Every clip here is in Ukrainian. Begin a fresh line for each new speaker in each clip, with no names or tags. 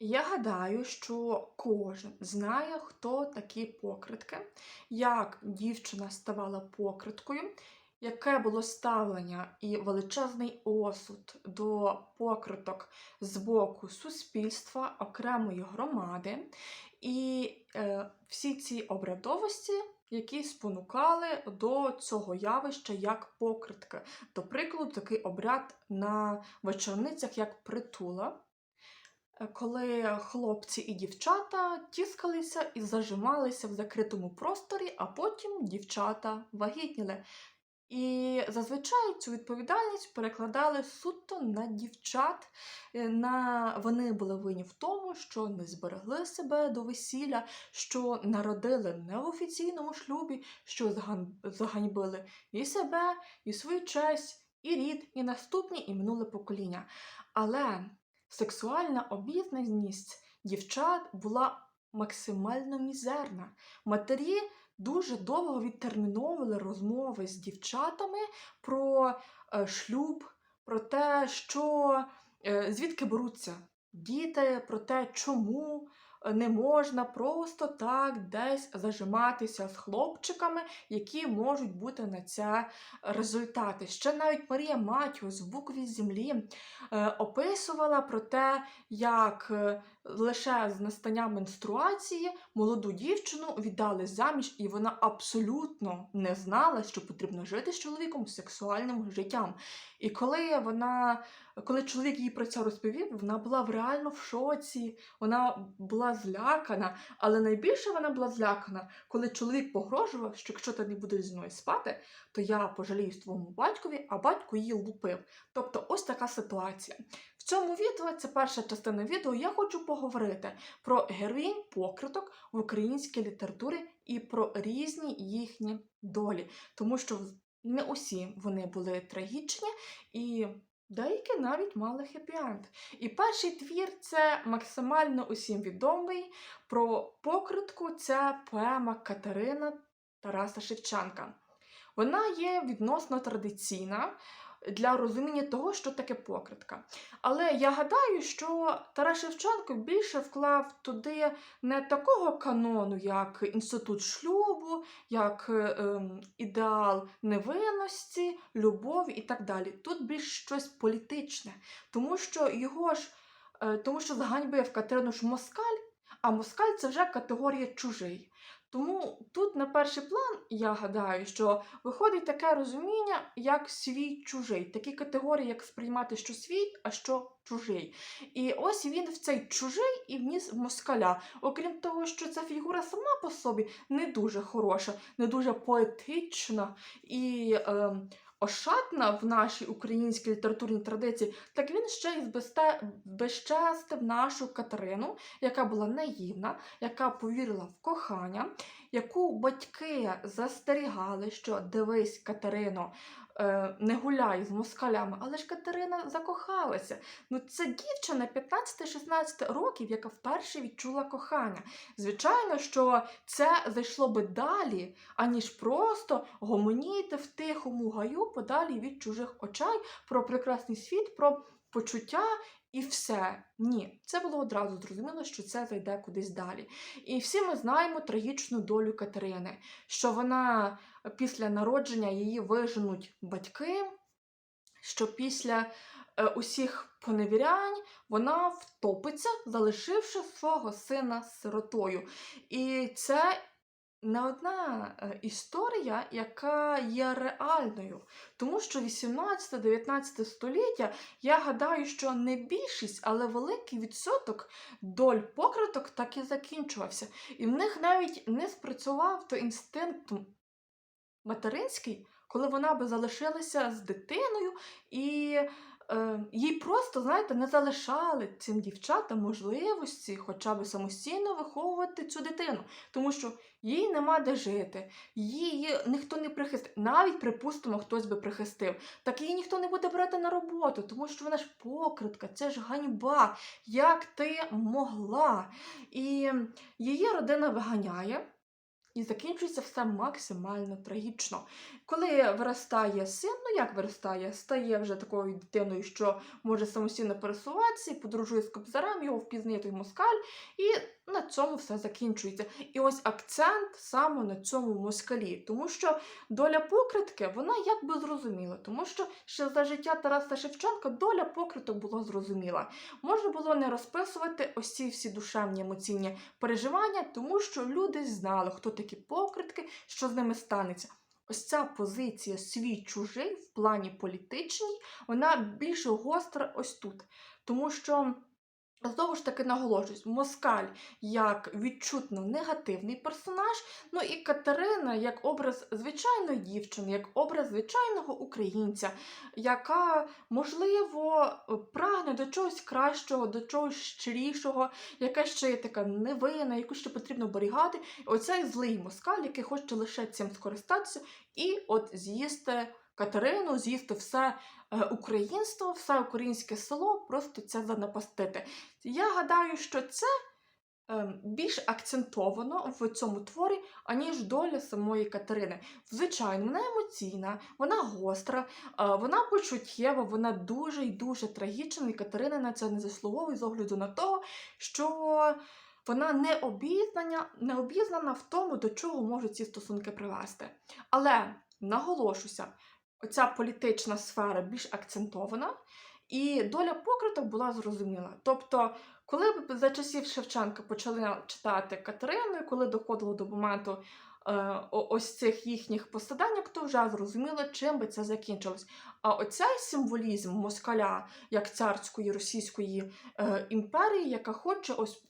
Я гадаю, що кожен знає, хто такі покритки, як дівчина ставала покриткою, яке було ставлення і величезний осуд до покриток з боку суспільства, окремої громади, і е, всі ці обрядовості, які спонукали до цього явища як покритки. До прикладу, такий обряд на вечорницях, як притула коли хлопці і дівчата тіскалися і зажималися в закритому просторі, а потім дівчата вагітніли. І зазвичай цю відповідальність перекладали суто на дівчат. Е, На... Вони були винні в тому, що не зберегли себе до весілля, що народили не в офіційному шлюбі, що заган- заганьбили і себе, і свою честь, і рід, і наступні, і минуле покоління. Але сексуальна обізнаність дівчат була максимально мізерна. Матері дуже довго відтерміновували розмови з дівчатами про е, шлюб, про те, що е, звідки беруться діти, про те, чому не можна просто так десь зажиматися з хлопчиками, які можуть бути на це результати. Ще навіть Марія Матіус в букві землі е, описувала про те, як е, лише з настанням менструації молоду дівчину віддали заміж, і вона абсолютно не знала, що потрібно жити з чоловіком сексуальним життям. І коли вона, коли чоловік їй про це розповів, вона була реально в шоці, вона була злякана, але найбільше вона була злякана, коли чоловік погрожував, що якщо ти не будеш зі мною спати, то я пожалію твоєму батькові, а батько її лупив. Тобто ось така ситуація. В цьому відео, це перша частина відео, я хочу поговорити про героїнь покриток в українській літературі і про різні їхні долі, тому що не усі вони були трагічні і. Деякі навіть мали хеппі-енд. І перший твір це максимально усім відомий про покритку. Це поема Катерина Тараса Шевченка. Вона є відносно традиційна для розуміння того, що таке покритка. Але я гадаю, що Тарас Шевченко більше вклав туди не такого канону, як інститут шлюбу, як е, ем, ідеал невинності, любові і так далі. Тут більш щось політичне, тому що його ж, е, тому що зганьбив Катерину ж москаль, а москаль це вже категорія чужий. Тому тут на перший план, я гадаю, що виходить таке розуміння, як свій чужий, такі категорії, як сприймати, що свій, а що чужий. І ось він в цей чужий і вніс москаля. Окрім того, що ця фігура сама по собі не дуже хороша, не дуже поетична і е, ошатна в нашій українській літературній традиції, так він ще й безчестив нашу Катерину, яка була наївна, яка повірила в кохання, яку батьки застерігали, що дивись, Катерино, не гуляй з москалями, але ж Катерина закохалася. Ну, це дівчина 15-16 років, яка вперше відчула кохання. Звичайно, що це зайшло би далі, аніж просто гомоніти в тихому гаю подалі від чужих очей про прекрасний світ, про почуття. І все. Ні, це було одразу зрозуміло, що це зайде кудись далі. І всі ми знаємо трагічну долю Катерини, що вона після народження її виженуть батьки, що після е, усіх поневірянь вона втопиться, залишивши свого сина сиротою. І це не одна е, історія, яка є реальною. Тому що 18-19 століття, я гадаю, що не більшість, але великий відсоток доль покриток так і закінчувався. І в них навіть не спрацював той інстинкт материнський, коли вона би залишилася з дитиною, і е, їй просто, знаєте, не залишали цим дівчатам можливості хоча б самостійно виховувати цю дитину, тому що їй нема де жити, її ніхто не прихистить. Навіть, припустимо, хтось би прихистив, так її ніхто не буде брати на роботу, тому що вона ж покритка, це ж ганьба. Як ти могла? І її родина виганяє і закінчується все максимально трагічно. Коли виростає син, ну як виростає, стає вже такою дитиною, що може самостійно пересуватися, і подорожує з кобзарем, його впізнає той москаль, і на цьому все закінчується. І ось акцент саме на цьому москалі, тому що доля покритки, вона якби зрозуміла, тому що ще за життя Тараса Шевченка доля покриток була зрозуміла. Можна було не розписувати ось ці всі душевні емоційні переживання, тому що люди знали, хто такі покритки, що з ними станеться. Ось ця позиція свій чужий в плані політичній, вона більш гостра ось тут. Тому що, знову ж таки наголошуюсь, Москаль як відчутно негативний персонаж, ну і Катерина як образ звичайної дівчини, як образ звичайного українця, яка, можливо, прагне до чогось кращого, до чогось щирішого, яка ще є така невинна, яку ще потрібно оберігати. Оцей злий москаль, який хоче лише цим скористатися, і от з'їсти Катерину, з'їсти все е, українство, все українське село, просто це занапастити. Я гадаю, що це ем, більш акцентовано в цьому творі, аніж доля самої Катерини. Звичайно, вона емоційна, вона гостра, е, вона почуттєва, вона дуже і дуже трагічна, і Катерина на це не заслуговує з огляду на того, що вона не обізнана, не обізнана в тому, до чого можуть ці стосунки привести. Але наголошуся, оця політична сфера більш акцентована, і доля покриток була зрозуміла. Тобто, коли б за часів Шевченка почали читати Катерину, коли доходило до моменту е, ось цих їхніх посаданнях, то вже зрозуміло, чим би це закінчилось. А оцей символізм москаля як царської російської е, імперії, яка хоче ось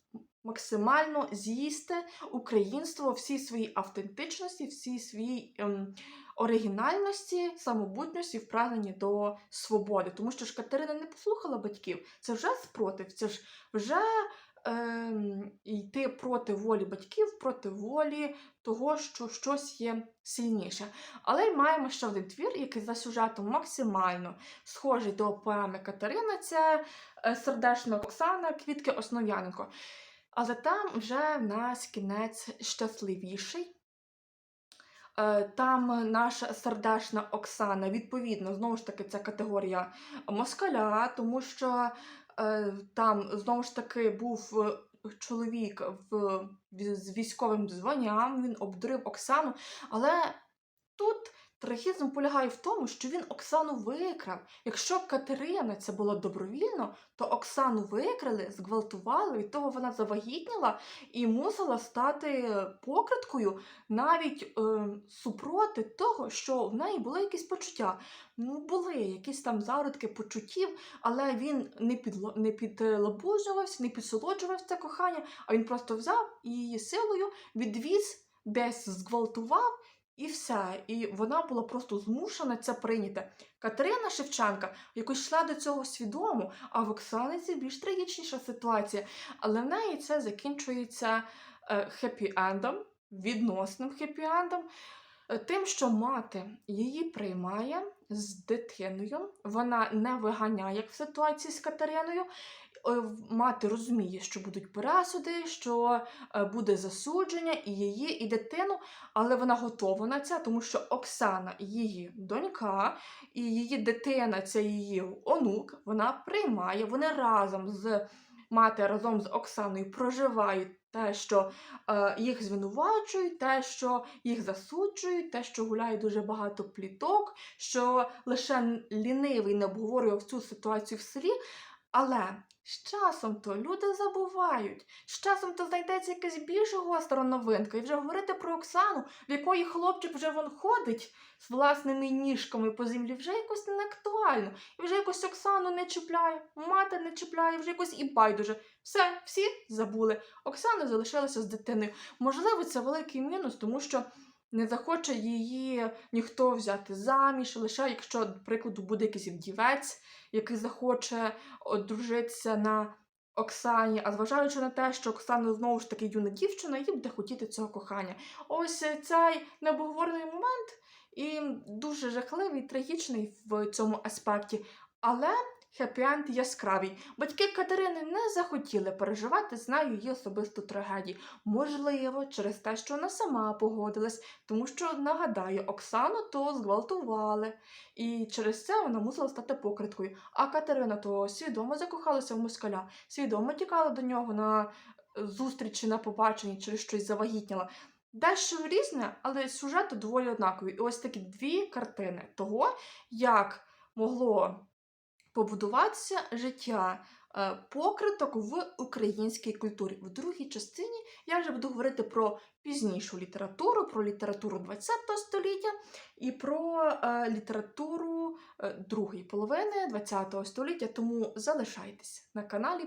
максимально з'їсти українство всій своїй автентичності, всій своїй ем, оригінальності, самобутності, в до свободи. Тому що ж Катерина не послухала батьків. Це вже спротив, це ж вже ем, йти проти волі батьків, проти волі того, що щось є сильніше. Але й маємо ще один твір, який за сюжетом максимально схожий до поеми Катерина. Це е, сердешна Оксана Квітки Основ'яненко. Але там вже в нас кінець щасливіший. Е, Там наша сердешна Оксана, відповідно, знову ж таки, ця категорія москаля, тому що е, там знову ж таки був е, чоловік в, з військовим званням, він обдурив Оксану. Але тут трагізм полягає в тому, що він Оксану викрав. Якщо Катерина це було добровільно, то Оксану викрали, зґвалтували, від того вона завагітніла і мусила стати покриткою навіть е, супроти того, що в неї були якісь почуття. Ну, були якісь там зародки почуттів, але він не, підло, не підлабужувався, не підсолоджував це кохання, а він просто взяв і її силою відвіз, десь зґвалтував. І все, і вона була просто змушена це прийняти. Катерина Шевченка якось йшла до цього свідомо, а в Оксаниці більш трагічніша ситуація. Але в неї це закінчується хеппі-ендом, відносним хеппі-ендом, е, тим, що мати її приймає з дитиною, вона не виганяє в ситуації з Катериною. Е, Мати розуміє, що будуть пересуди, що е, буде засудження і її, і дитину, але вона готова на це, тому що Оксана її донька, і її дитина, це її онук, вона приймає. Вони разом з мати разом з Оксаною проживають те, що е, їх звинувачують, те, що їх засуджують, те, що гуляє дуже багато пліток, що лише лінивий не обговорював цю ситуацію в селі. Але з часом то люди забувають, з часом то знайдеться якась більш гостра новинка, і вже говорити про Оксану, в якої хлопчик вже вон ходить з власними ніжками по землі, вже якось не актуально. І вже якось Оксану не чіпляє, мати не чіпляє, вже якось і байдуже. Все, всі забули. Оксана залишилася з дитиною. Можливо, це великий мінус, тому що не захоче її ніхто взяти заміж, лише якщо, до прикладу, буде якийсь вдівець, який захоче одружитися на Оксані, а зважаючи на те, що Оксана знову ж таки юна дівчина, їй буде хотіти цього кохання. Ось е, цей необговорений момент і дуже жахливий, трагічний в цьому аспекті. Але хеппі-енд яскравий. Батьки Катерини не захотіли переживати з нею її особисту трагедію. Можливо, через те, що вона сама погодилась, тому що, нагадаю, Оксану то зґвалтували, і через це вона мусила стати покриткою. А Катерина то свідомо закохалася в москаля, свідомо тікала до нього на е, зустрічі на побаченні, через щось завагітніла. Дещо різне, але сюжет доволі однаковий. І ось такі дві картини того, як могло побудуватися життя е, покриток в українській культурі. В другій частині я вже буду говорити про пізнішу літературу, про літературу ХХ століття і про е, літературу е, другої половини ХХ століття. Тому залишайтесь на каналі.